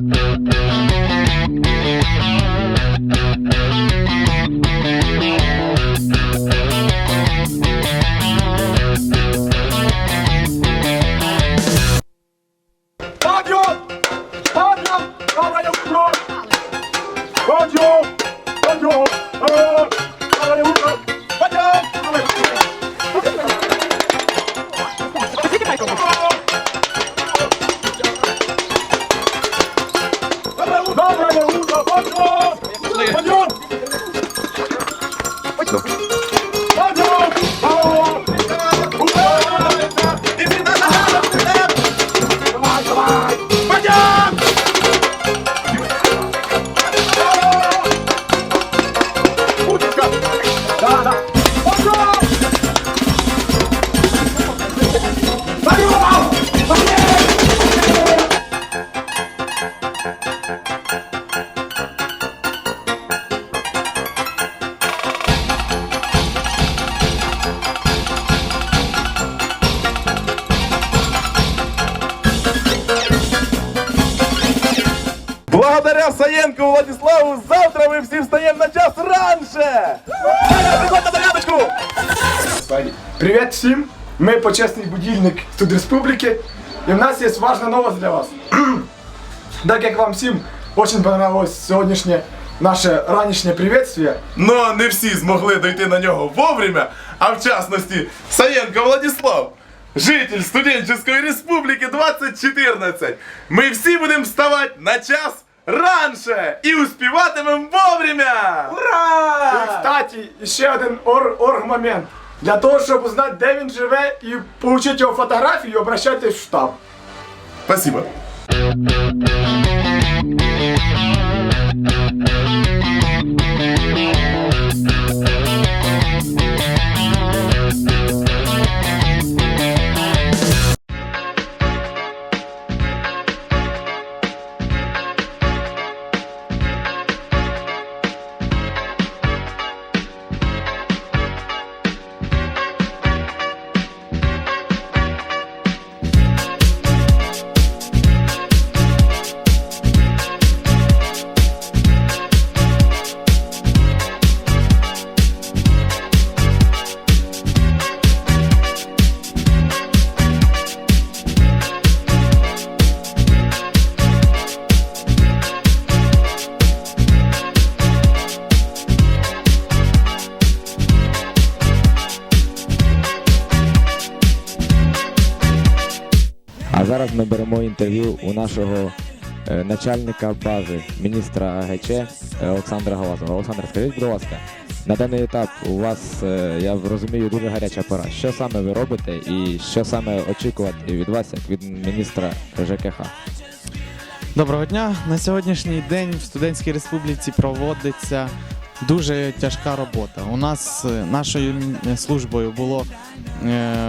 Thank you. Владиславу завтра ми всі встаємо на час раніше! Приходь на зарядочку! Привіт всім! Ми почесний будильник тут республіки, і в нас є важна новость для вас. так як вам всім дуже понравилось сьогоднішнє наше ранішнє приветствие, Но не всі змогли дойти на нього вовремя, а в частності Саєнко Владислав, житель студенческой республіки 2014. Ми всі будемо вставати на час раніше і успіватимемо вовремя! І, кстати, ще один ор- орг-момент. Для того, щоб узнати, де він живе і отримати його фотографію, обращайтесь в штаб. Спасибо. Зараз ми беремо інтерв'ю у нашого е, начальника бази, міністра АГЧ е, Олександра Галазова. Олександр, скажіть, будь ласка, на даний етап у вас, е, я розумію, дуже гаряча пора. Що саме ви робите і що саме очікувати від вас, як від міністра ЖКХ? Доброго дня. На сьогоднішній день в студентській республіці проводиться дуже тяжка робота. У нас нашою службою було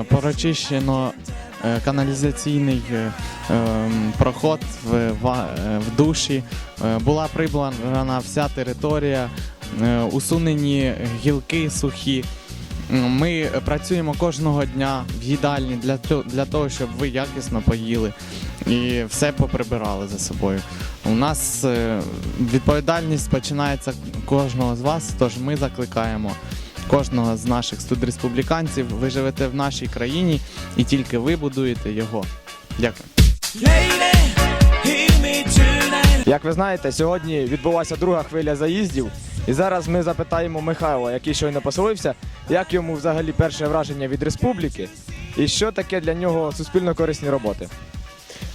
прочищено е, каналізаційний е, ем, проход в, е, душі. Е, Була прибрана вся територія, е, усунені гілки сухі. Ми працюємо кожного дня в їдальні для, для того, щоб ви якісно поїли і все поприбирали за собою. У нас е, відповідальність починається кожного з вас, тож ми закликаємо кожного з наших студреспубліканців. Ви живете в нашій країні і тільки ви будуєте його. Дякую. Як ви знаєте, сьогодні відбулася друга хвиля заїздів. І зараз ми запитаємо Михайла, який щойно поселився, як йому взагалі перше враження від республіки і що таке для нього суспільно корисні роботи.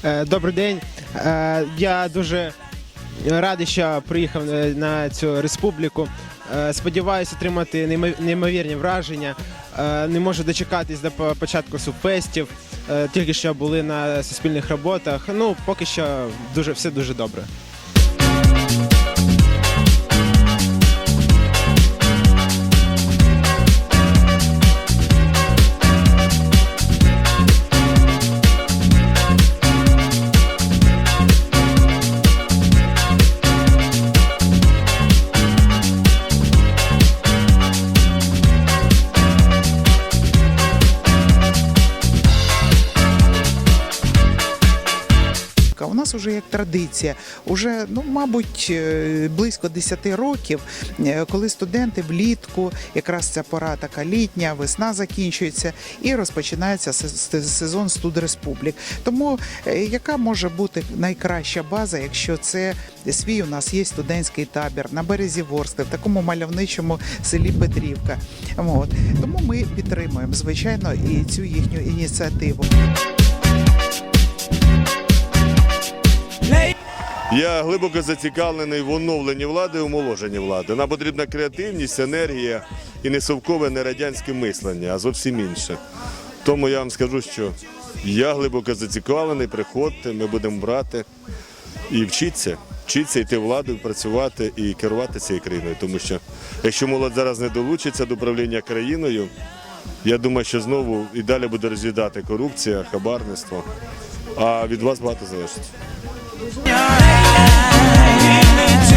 Е, Добрий день. Е, Я дуже радий, що приїхав е, на цю республіку. Е, Сподіваюся отримати неймо- неймовірні враження. Е, Не можу дочекатись до початку субфестів. Е, Тільки що були на суспільних роботах. Ну, поки що дуже все дуже добре. Нас вже як традиція. Уже, ну, мабуть, е, близько 10 років, е, коли студенти влітку, якраз ця пора така літня, весна закінчується і розпочинається се- сезон студреспублік. Тому е, яка може бути найкраща база, якщо це свій у нас є студентський табір на березі Ворскли, в такому мальовничому селі Петрівка. От. Тому ми підтримуємо, звичайно, і цю їхню ініціативу. Я глибоко зацікавлений в оновленні влади і омоложенні влади. Нам потрібна креативність, енергія і не совкове, не радянське мислення, а зовсім інше. Тому я вам скажу, що я глибоко зацікавлений, приходьте, ми будемо брати і вчіться. Вчіться йти владою, працювати і керувати цією країною. Тому що якщо молодь зараз не долучиться до управління країною, я думаю, що знову і далі буде розглядати корупція, хабарництво. А від вас багато залежить. Для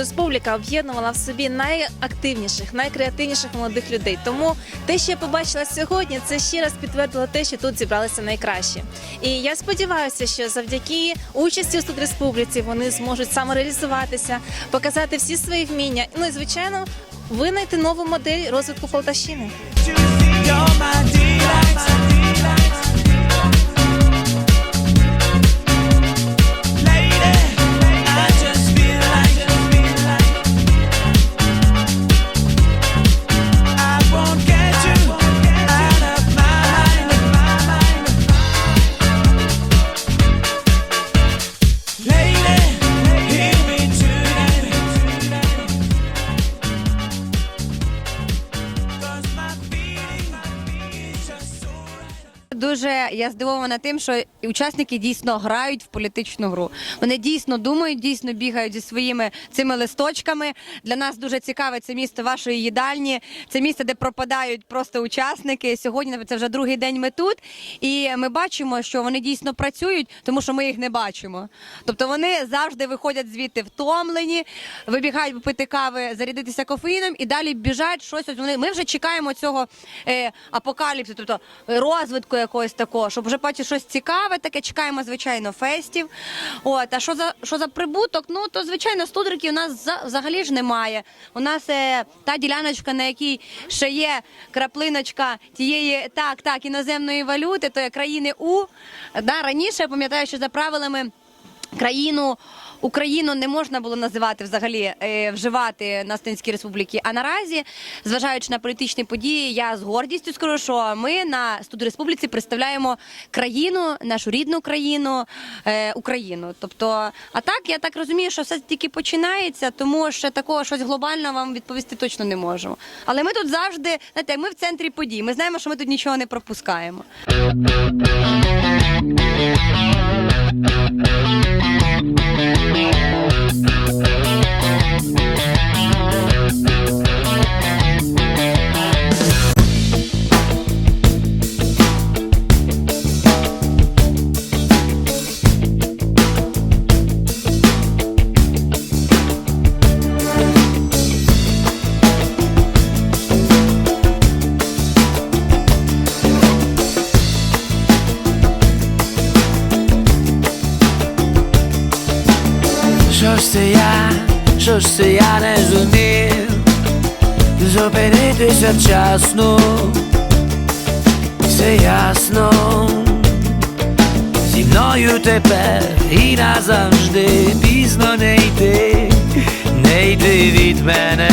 завжди Студреспубліка об'єднувала в собі найактивніших, найкреативніших молодих людей. Тому те, що я побачила сьогодні, це ще раз підтвердило те, що тут зібралися найкращі. І я сподіваюся, що завдяки участі у Студреспубліці вони зможуть самореалізуватися, показати всі свої вміння. Ну і звичайно, винайти нову модель розвитку Полтавщини. Дуже я здивована тим, що учасники дійсно грають в політичну гру. Вони дійсно думають, дійсно бігають зі своїми цими листочками. Для нас дуже цікаве це місце вашої їдальні. Це місце, де пропадають просто учасники. Сьогодні це вже другий день. Ми тут, і ми бачимо, що вони дійсно працюють, тому що ми їх не бачимо. Тобто вони завжди виходять звідти втомлені, вибігають попити кави, зарядитися кофеїном і далі біжать щось. Ось Вони ми вже чекаємо цього е, апокаліпсису, тобто розвитку якогось такого, щоб вже бачити щось цікаве, таке чекаємо, звичайно, фестів. От а що за що за прибуток? Ну то звичайно, студриків у нас за- взагалі ж немає. У нас е, та діляночка, на якій ще є краплиночка тієї так, так іноземної валюти, то є країни У. Да, раніше пам'ятаю, що за правилами країну. Україну не можна було називати взагалі е, вживати на Стинській республіці. А наразі, зважаючи на політичні події, я з гордістю скажу, що ми на студу республіці представляємо країну, нашу рідну країну, е, Україну. Тобто, а так я так розумію, що все тільки починається, тому ще такого щось глобального вам відповісти точно не можемо. Але ми тут завжди, знаєте, ми в центрі подій. Ми знаємо, що ми тут нічого не пропускаємо. Що ж це я, що ж це я не зумів Зупинитися вчасно, все ясно. Зі мною тепер і назавжди. Пізно не йти, не йти від мене.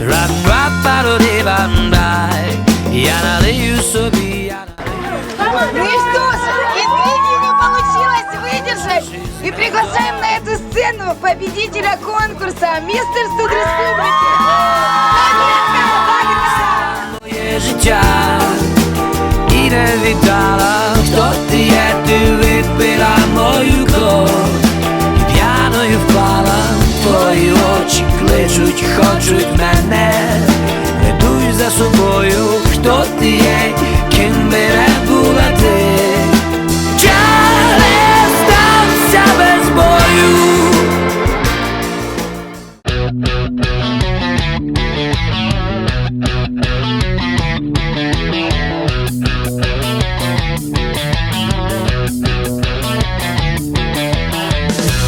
Рап рап пароди бандай Я налию собі, я налию приглашаем на эту сцену победителя конкурса Мистер Суд Республики. Життя і не віддала, хто ти є, мою кров. І п'яною впала, твої очі кличуть, хочуть мене, ведуть за собою, хто ти є, ким